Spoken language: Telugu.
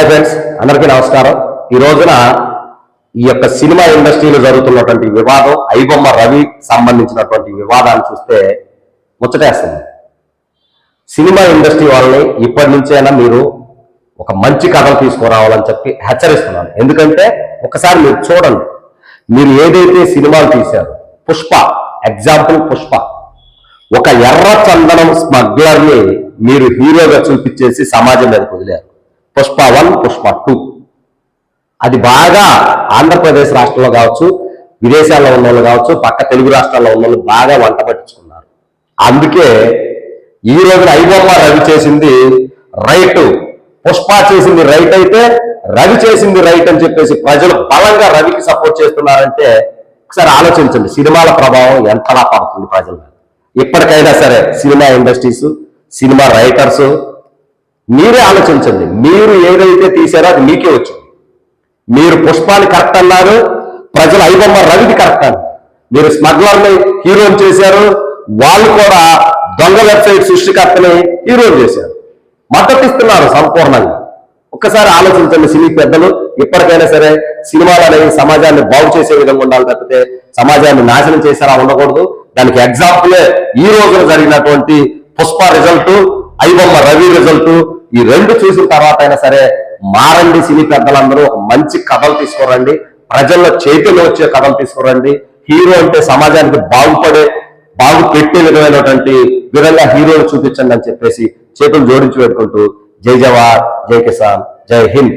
హాయ్ ఫ్రెండ్స్ అందరికీ నమస్కారం. ఈ రోజున ఈ యొక్క సినిమా ఇండస్ట్రీలో జరుగుతున్నటువంటి వివాదం ఐబొమ్మ రవి సంబంధించినటువంటి వివాదాన్ని చూస్తే ముచ్చటేస్తుంది. సినిమా ఇండస్ట్రీ వాళ్ళని ఇప్పటి నుంచైనా మీరు ఒక మంచి కథలు తీసుకురావాలని చెప్పి హెచ్చరిస్తున్నాను. ఎందుకంటే ఒకసారి మీరు చూడండి. మీరు ఏదైతే సినిమాలు తీశారు పుష్ప ఎగ్జాంపుల్ పుష్ప ఒక ఎర్ర చందనం స్మగ్లర్ని మీరు హీరోగా చూపించేసి సమాజం మీదకి వదిలేరు. Pushpa one Pushpa two. అది బాగా ఆంధ్రప్రదేశ్ రాష్ట్రంలో కావచ్చు విదేశాల్లో ఉన్న వాళ్ళు కావచ్చు పక్క తెలుగు రాష్ట్రాల్లో ఉన్న వాళ్ళు బాగా వంట పట్టించుకున్నారు. అందుకే ఈ రోజున ఐబొమ్మ రవి చేసింది రైట్. పుష్ప చేసింది రైట్ అయితే రవి చేసింది రైట్ అని చెప్పేసి ప్రజలు బలంగా రవికి సపోర్ట్ చేస్తున్నారంటే ఒకసారి ఆలోచించండి సినిమాల ప్రభావం ఎంతలా పడుతుంది ప్రజల మీద? ఇప్పటికైనా సరే సినిమా ఇండస్ట్రీస్ సినిమా రైటర్స్ మీరే ఆలోచించండి. మీరు ఏదైతే తీసారో అది మీకే వచ్చింది. మీరు పుష్పాన్ని కరెక్ట్ అన్నారు ప్రజలు ఐబొమ్మ రవిది కరెక్ట్ అన్నారు మీరు స్మగ్లర్ని హీరోని చేశారు వాళ్ళు కూడా దొంగ వెబ్సైట్ సృష్టికర్తని హీరోని చేశారు. మద్దతు ఇస్తున్నారు సంపూర్ణంగా. ఒక్కసారి ఆలోచించండి సినీ పెద్దలు ఇప్పటికైనా సరే సినిమాలు అనేవి సమాజాన్ని బాగు చేసే విధంగా ఉండాలి తప్పితే సమాజాన్ని నాశనం చేసారా ఉండకూడదు. దానికి ఎగ్జాంపులే ఈ రోజున జరిగినటువంటి పుష్ప రిజల్ట్ ఐబొమ్మ రవి రిజల్ట్ ఈ రెండు చూసిన తర్వాత అయినా సరే మారండి సినీ పెద్దలందరూ ఒక మంచి కథలు తీసుకురండి. ప్రజల్లో చైతన్యం వచ్చే కథలు తీసుకురండి. హీరో అంటే సమాజానికి బాగుపడే బాగు పెట్టే విధమైనటువంటి విధంగా హీరోలు చూపించండి అని చెప్పేసి చేతులు జోడించి పెట్టుకుంటూ జై జవాన్ జై కిసాన్ జై హింద్.